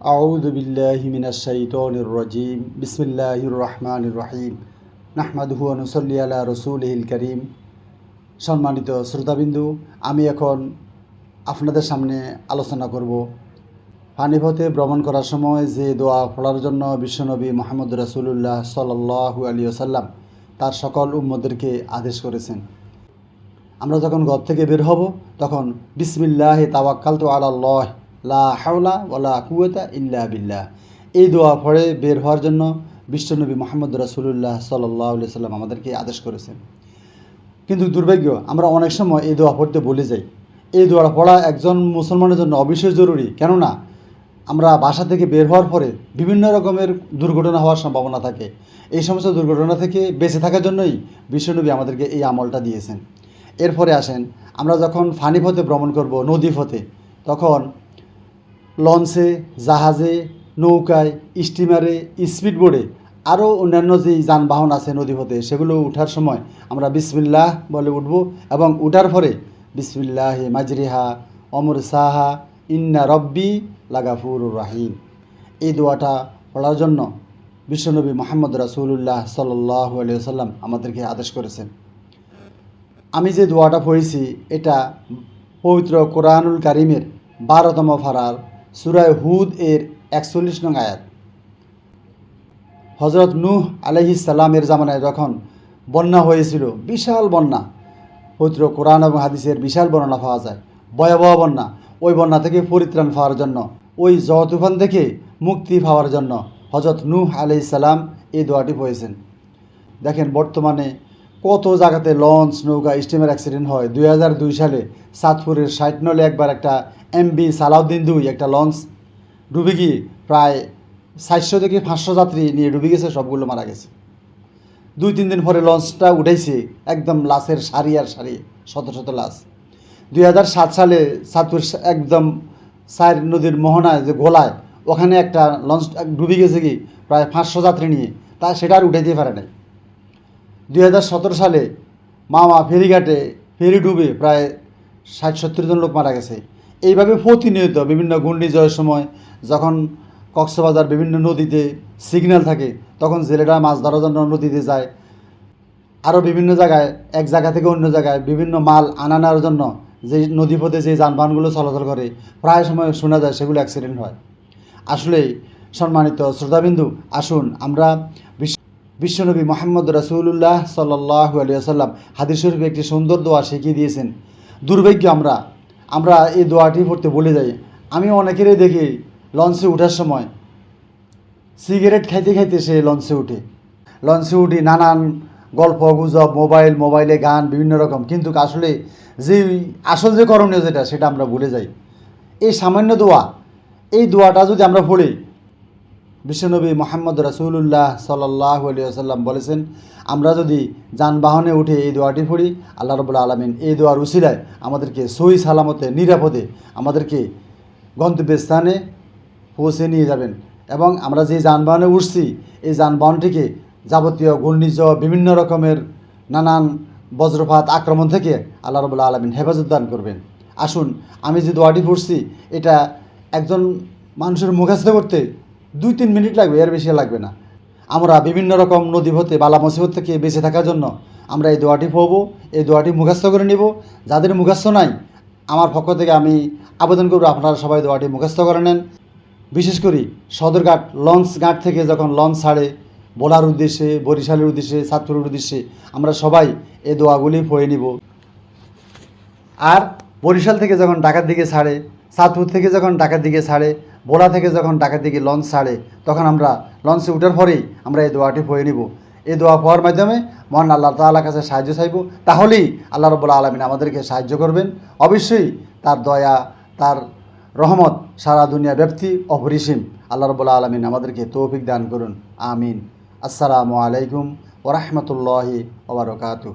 أعوذ بالله من الشيطان الرجيم بسم الله الرحمن الرحيم নাহমাদুহু অনুসল্লি আলা রসুলহিল করিম সম্মানিত শ্রোতাবিন্দু আমি এখন আপনাদের সামনে আলোচনা করব পানিপথে ভ্রমণ করার সময় যে দোয়া পড়ার জন্য বিশ্বনবী মোহাম্মদ রাসুলুল্লাহ সাল্লাহু আলী সাল্লাম তার সকল উম্মদেরকে আদেশ করেছেন আমরা যখন ঘর থেকে বের হব তখন বিসমিল্লাহ তাওয়াক্কাল তো আল্লাহ লা হাওলা ওলা কুয়াতা ইল্লা বিল্লাহ। এই দোয়া পড়ে বের হওয়ার জন্য বিশ্বনবী মোহাম্মদ রাসুলুল্লাহ সাল্লাহ সাল্লাম আমাদেরকে আদেশ করেছেন। কিন্তু দুর্ভাগ্য, আমরা অনেক সময় এই দোয়া পড়তে ভুলে যাই। এই দোয়া পড়া একজন মুসলমানের জন্য অবশ্যই জরুরি। কেননা, আমরা বাসা থেকে বের হওয়ার পরে বিভিন্ন রকমের দুর্ঘটনা হওয়ার সম্ভাবনা থাকে। এই সমস্ত দুর্ঘটনা থেকে বেঁচে থাকার জন্যই বিশ্বনবী আমাদেরকে এই আমলটা দিয়েছেন। এরপরে আসেন, আমরা যখন ফানি ভ্রমণ করব, নদী পথে, তখন লঞ্চে, জাহাজে, নৌকায়, স্টিমারে, স্পিডবোটে আরও অন্যান্য যে যানবাহন আছে নদীপথে, সেগুলো উঠার সময় আমরা বিসমিল্লাহ বলে উঠব এবং উঠার পরে বিসমিল্লাহ মাজরিহা, অমর সাহা, ইন্না রব্বি লাগাফুর রাহিম। এই দোয়াটা পড়ার জন্য বিশ্বনবী মোহাম্মদ রাসুল্লাহ সাল্লাহ সাল্লাম আমাদেরকে আদেশ করেছেন। আমি যে দোয়াটা পড়েছি, এটা পবিত্র কোরআনুল কারিমের বারোতম ফারার সুরায় হুদ এর একচল্লিশ নং আয়াত। হজরত নূহ আলহিস সালামের জামানায় যখন বন্যা হয়েছিল, বিশাল বন্যা, পবিত্র কোরআন এবং হাদিসের বিশাল বর্ণনা পাওয়া যায়, ভয়াবহ বন্যা। ওই বন্যা থেকে পরিত্রাণ পাওয়ার জন্য, ওই জ তুফান থেকে মুক্তি পাওয়ার জন্য হজরত নূহ সালাম এই দোয়াটি পড়েছেন। দেখেন বর্তমানে কত জায়গাতে লঞ্চ, নৌকা স্টিমের অ্যাক্সিডেন্ট হয়? দুই হাজার দুই সালে সাতপুরের ষাট নলে একবার একটা এমবি সালাউদ্দিন দুই একটা লঞ্চ। ডুবে গিয়ে প্রায় চারশো থেকে পাঁচশো যাত্রী নিয়ে ডুবে গেছে, সবগুলো মারা গেছে। দুই তিন দিন পরে লঞ্চটা উঠেছে একদম লাশের সারি আর সারি, শত শত লাশ। দুই হাজার সাত সালে সাতপুর একদম সার নদীর মোহনায় যে গোলায়, ওখানে একটা লঞ্চ ডুবে গেছে কি, প্রায় পাঁচশো যাত্রী নিয়ে। তা সেটা আর উঠাইতে পারে নাই। দুই হাজার সতেরো সালে মামা ফেরিঘাটে ফেরি ডুবে প্রায় ষাট, সত্তর জন লোক মারা গেছে। এইভাবে প্রতিনিয়ত বিভিন্ন ঘূর্ণিঝড়ের সময় যখন কক্সবাজার বিভিন্ন নদীতে সিগন্যাল থাকে, তখন জেলেরা মাছ ধরার জন্য নদীতে যায়। আরও বিভিন্ন জায়গায়, এক জায়গা থেকে অন্য জায়গায় বিভিন্ন মাল আনানোর জন্য যে নদীপথে যে যানবাহনগুলো চলাচল করে, প্রায় সময় শোনা যায় সেগুলো অ্যাক্সিডেন্ট হয়। আসলে সম্মানিত শ্রোতাবিন্দু, আসুন আমরা বিশ্ব বিশ্বনবী মোহাম্মদ রাসুল্লাহ সাল্লাহ আলিয়াল্লাম হাদিস শরীফে একটি সুন্দর দোয়া শিখিয়ে দিয়েছেন। দুর্ভাগ্য আমরা আমরা এই দোয়াটি পড়তে বলে যাই। আমি অনেকেরই দেখি লঞ্চে ওঠার সময় সিগারেট খাইতে খাইতে সে লঞ্চে উঠে। লঞ্চে উঠি নানান গল্প, গুজব, মোবাইল, মোবাইলে গান, বিভিন্ন রকম। কিন্তু আসলে যে আসল যে করণীয় যেটা, সেটা আমরা ভুলে যাই। এই সামান্য দোয়া, এই দোয়াটা যদি আমরা পড়ি বিশ্বনবী মোহাম্মদ রাসুল্লাহ সাল্লাহ আলিয়াল্লাম বলেছেন, আমরা যদি যানবাহনে উঠে এই দোয়াটি পড়ি, আল্লাহ রবুল্লা আলমিন এই দোয়ার উসিলায় আমাদেরকে সই সালামতে, নিরাপদে আমাদেরকে গন্তব্যের স্থানে পৌঁছে নিয়ে যাবেন। এবং আমরা যে যানবাহনে উঠছি, এই যানবাহনটিকে যাবতীয় ঘূর্ণিঝড়, বিভিন্ন রকমের নানান বজ্রপাত, আক্রমণ থেকে আল্লাহ রবুল্লা আলমিন হেফাজত দান করবেন। আসুন, আমি যে দোয়াটি পড়ছি, এটা একজন মানুষের মুখাস্ত করতে দুই তিন মিনিট লাগবে, এর বেশি লাগবে না। আমরা বিভিন্ন রকম নদী হতে, বালা মুসিবত থেকে বেঁচে থাকার জন্য আমরা এই দোয়াটি পড়ব, এই দোয়াটি মুখাস্ত করে নিব। যাদের মুখাস্ত নাই, আমার পক্ষ থেকে আমি আবেদন করব, আপনারা সবাই দোয়াটি মুখাস্ত করে নেন। বিশেষ করে সদরঘাট লঞ্চ ঘাট থেকে যখন লঞ্চ ছাড়ে, বোলার উদ্দেশ্যে, বরিশালের উদ্দেশ্যে, সাতপুরের উদ্দেশ্যে, আমরা সবাই এই দোয়াগুলি পড়ে নিব। আর বরিশাল থেকে যখন ঢাকার দিকে ছাড়ে, সাতপুর থেকে যখন ঢাকার দিকে ছাড়ে বোলা থেকে যখন ঢাকার দিকে লঞ্চ ছাড়ে, তখন আমরা লঞ্চে উঠার পরেই আমরা এই দোয়াটি পড়ে নিব। এই দোয়া পড়ার মাধ্যমে মহান আল্লাহ তাল্লাহ কাছে সাহায্য চাইব। তাহলেই আল্লাহ রবুল্লা আলমিন আমাদেরকে সাহায্য করবেন। অবশ্যই তার দয়া, তার রহমত সারা দুনিয়া ব্যক্তি অপরিসীম আল্লাহ রবুল্লা আলমিন আমাদেরকে তৌফিক দান করুন। আমিন। আসসালামু আলাইকুম ওরহমতুল্লাহি ওবরকাতু